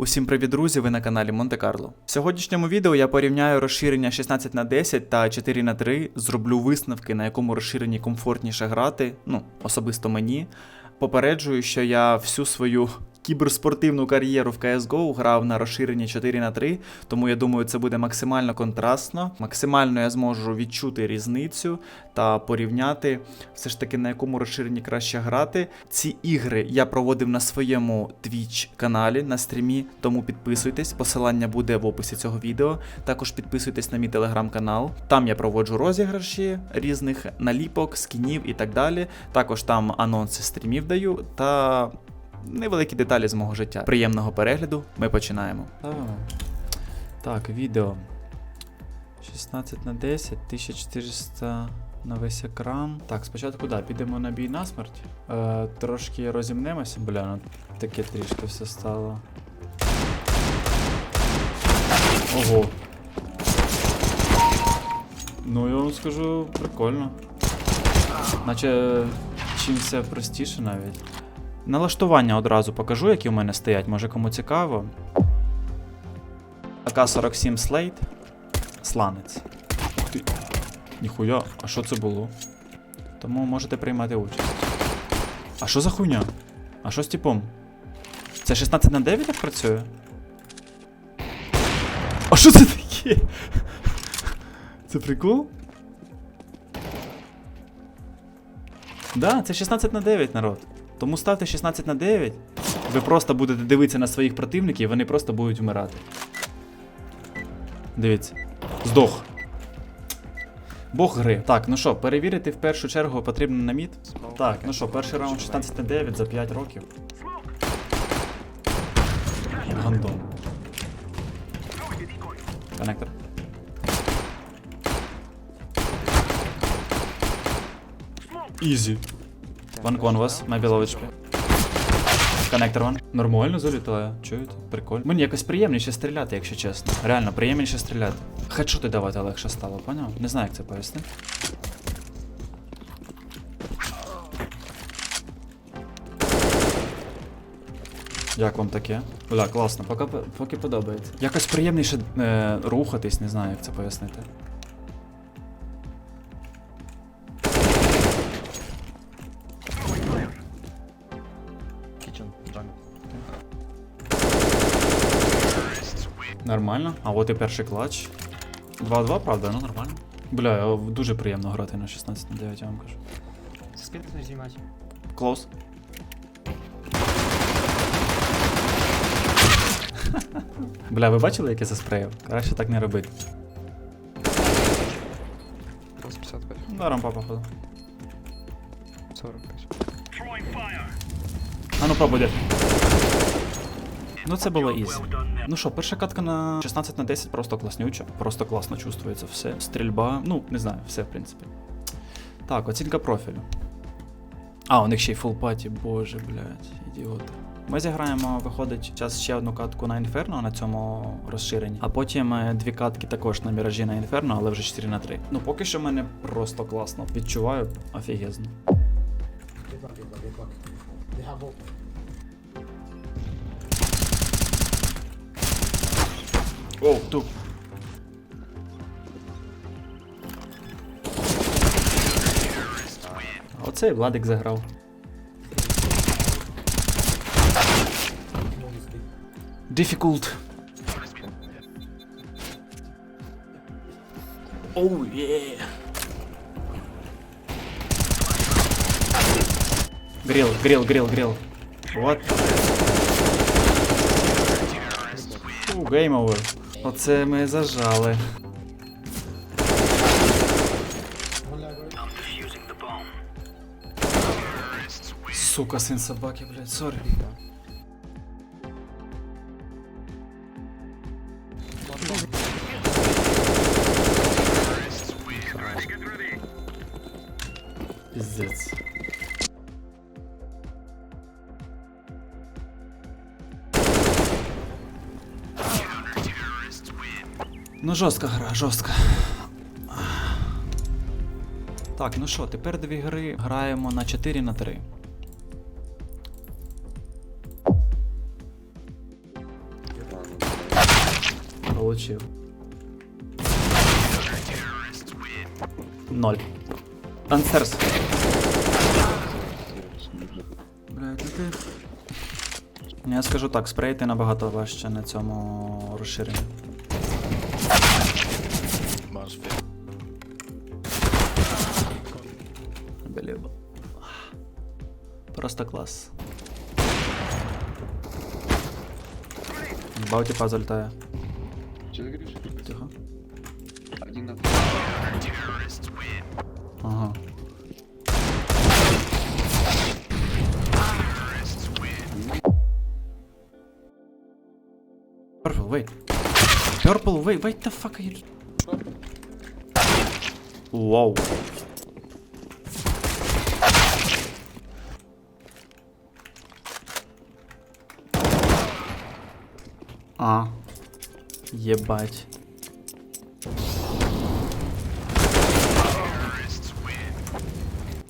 Усім привіт, друзі! Ви на каналі Монте Карло. В сьогоднішньому відео я порівняю розширення 16 на 10 та 4 на 3 зроблю висновки, на якому розширенні комфортніше грати, ну, особисто мені. Попереджую, що я всю свою кіберспортивну кар'єру в CSGO грав на розширенні 4 на 3 тому я думаю, це буде максимально контрастно. Максимально я зможу відчути різницю та порівняти все ж таки на якому розширенні краще грати. Ці ігри я проводив на своєму Twitch каналі на стрімі, тому підписуйтесь. Посилання буде в описі цього відео. Також підписуйтесь на мій телеграм-канал. Там я проводжу розіграші різних наліпок, скінів і так далі. Також там анонси стрімів даю та невеликі деталі з мого життя. Приємного перегляду. Ми починаємо. Так, відео. 16 на 10, 1400 на весь екран. Так, спочатку да, підемо на бій на смерть. Е, трошки розімнемося, бля, ну таке трішки все стало. Ого. Ну, я вам скажу, прикольно. Наче чим все простіше навіть. Налаштування одразу покажу, які у мене стоять, може кому цікаво. АК-47 Slate. Сланець. Ух ти. Ніхуя, а що це було? Тому можете приймати участь. А що за хуйня? А що з типом? Це 16 на 9 так працює? А що це таке? Це прикол? Да, це 16 на 9, народ. Тому ставте 16 на 9. Ви просто будете дивитися на своїх противників, і вони просто будуть вмирати. Дивіться. Здох. Бог гри. Так, ну що, перевірити в першу чергу потрібно на мід. Так, ну що, перший раунд 16 на 9 за 5 років. Гандон. Коннектор. Ізі. Ванкон у вас, my beloved HP. Коннектор ван. Нормально залітає. Чуєте? Прикольно. Мені якось приємніше стріляти, якщо чесно. Реально, приємніше стріляти. Хедшоти давати легше стало, поняв? Не знаю, як це пояснити. Як вам таке? Бля, класно, поки, поки подобається. Якось приємніше е, рухатись, не знаю, як це пояснити. Нормально. А от і перший клатч. 2-2, правда, ну нормально. Бля, е, дуже приємно грати на 16 на 9, я вам кажу. Скидки не знімати. Клоус. Бля, ви бачили, як я заспреїв? Краще так не робити. 85, Ну, рампа, походу. 45. А ну пробуй, дед. Ну це було ізі. Ну що, перша катка на 16 на 10 просто класнюча. Просто класно чувствується все. Стрільба, ну, не знаю, все, в принципі. Так, оцінка профілю. А, у них ще й фул паті, боже, блядь, ідіоти. Ми зіграємо, виходить, час ще одну катку на Інферно на цьому розширенні, а потім е, дві катки також на міражі на Інферно, але вже 4 на 3. Ну поки що мене просто класно. Відчуваю офігезно. Оу, туп. А оце і Владик заграв. Difficult. Оу, oh, yeah. Грел, грел, грел, грел. Вот. Game over. Оце ми зажали. Сука, син собаки, блядь, сорі. Пиздец. Ну, жорстка гра, жорстка. Так, ну що, тепер дві гри граємо на 4 на 3. Получив. Ноль. Ансерс. Блядь, ну ти. Я скажу так, спрейти набагато важче на цьому розширенні. Unbelievable. Просто клас. Бауті типа залітає. Че ты говоришь? Тихо. Один на Ага. Purple, wait. Purple, wait, wait the fuck are you... Вау. А. Ебать.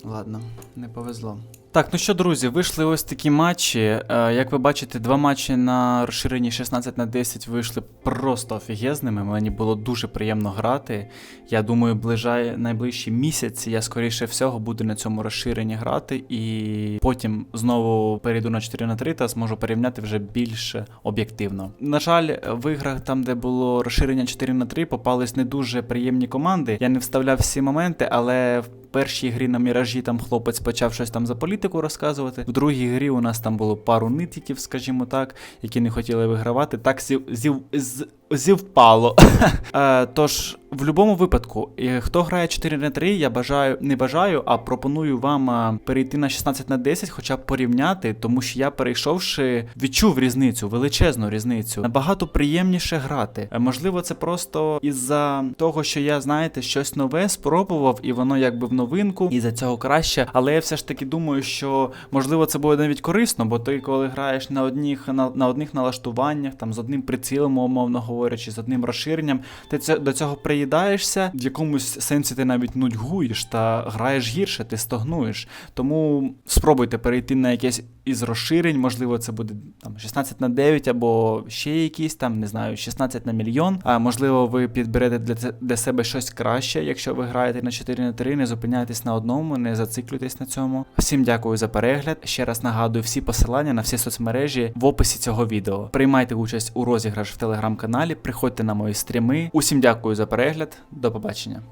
Ладно, не повезло. Так, ну що, друзі, вийшли ось такі матчі. Е, як ви бачите, два матчі на розширенні 16 на 10 вийшли просто офігезними. Мені було дуже приємно грати. Я думаю, ближає найближчі місяці я скоріше всього буду на цьому розширенні грати, і потім знову перейду на 4 на 3 та зможу порівняти вже більш об'єктивно. На жаль, в іграх, там, де було розширення 4 на 3 попались не дуже приємні команди. Я не вставляв всі моменти, але першій грі на міражі там хлопець почав щось там за політику розказувати. В другій грі у нас там було пару нитіків, скажімо так, які не хотіли вигравати. Так зів, зів, з- зівпало. Тож, в будь-якому випадку, хто грає 4 на 3, я бажаю, не бажаю, а пропоную вам перейти на 16 на 10, хоча б порівняти, тому що я перейшовши, відчув різницю, величезну різницю. Набагато приємніше грати. Е, Можливо, це просто із-за того, що я, знаєте, щось нове спробував, і воно якби в новинку, і за цього краще. Але я все ж таки думаю, що можливо це буде навіть корисно, бо ти, коли граєш на одних на, на одних налаштуваннях, там з одним прицілом, умовно говорячи, з одним розширенням, ти це до цього приїдаєшся, в якомусь сенсі ти навіть нудьгуєш та граєш гірше, ти стогнуєш. Тому спробуйте перейти на якесь із розширень, можливо, це буде там 16 на 9 або ще якісь там, не знаю, 16 на мільйон. А можливо, ви підберете для, для себе щось краще, якщо ви граєте на 4 на 3, не зупиняйтесь на одному, не зациклюйтесь на цьому. Всім дякую за перегляд. Ще раз нагадую всі посилання на всі соцмережі в описі цього відео. Приймайте участь у розіграш в телеграм-каналі, приходьте на мої стріми. Усім дякую за перегляд. До побачення.